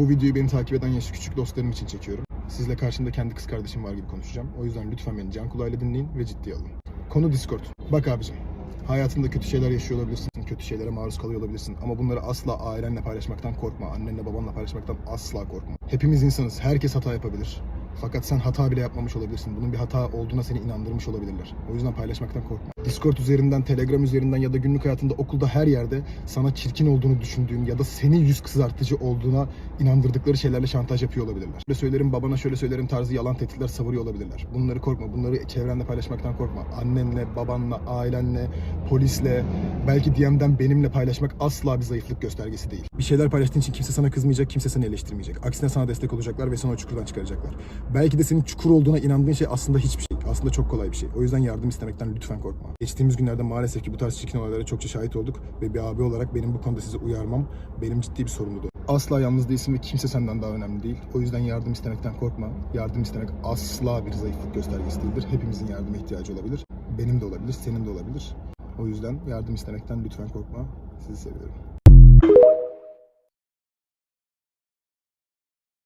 Bu videoyu beni takip eden yaşı küçük dostlarım için çekiyorum. Sizle karşımda kendi kız kardeşim var gibi konuşacağım. O yüzden lütfen beni can kulağıyla dinleyin ve ciddiye alın. Konu Discord. Bak abicim, hayatında kötü şeyler yaşıyor olabilirsin, kötü şeylere maruz kalıyor olabilirsin. Ama bunları asla ailenle paylaşmaktan korkma, annenle babanla paylaşmaktan asla korkma. Hepimiz insanız, herkes hata yapabilir. Fakat sen hata bile yapmamış olabilirsin. Bunun bir hata olduğuna seni inandırmış olabilirler. O yüzden paylaşmaktan korkma. Discord üzerinden, Telegram üzerinden ya da günlük hayatında okulda her yerde sana çirkin olduğunu düşündüğün ya da seni yüz kızartıcı olduğuna inandırdıkları şeylerle şantaj yapıyor olabilirler. Şöyle söylerim babana şöyle söylerim tarzı yalan tehditler savuruyor olabilirler. Bunları korkma. Bunları çevrende paylaşmaktan korkma. Annenle, babanla, ailenle, polisle, belki DM'den benimle paylaşmak asla bir zayıflık göstergesi değil. Bir şeyler paylaştığın için kimse sana kızmayacak, kimse seni eleştirmeyecek. Aksine sana destek olacaklar ve seni o çukurdan çıkaracaklar. Belki de senin çukur olduğuna inandığın şey aslında hiçbir şey. Aslında çok kolay bir şey. O yüzden yardım istemekten lütfen korkma. Geçtiğimiz günlerde maalesef ki bu tarz çirkin olaylara çokça şahit olduk ve bir abi olarak benim bu konuda sizi uyarmam benim ciddi bir sorumluluğum. Asla yalnız değilsin ve kimse senden daha önemli değil. O yüzden yardım istemekten korkma. Yardım istemek asla bir zayıflık göstergesi değildir. Hepimizin yardıma ihtiyacı olabilir. Benim de olabilir, senin de olabilir. O yüzden yardım istemekten lütfen korkma. Sizi seviyorum.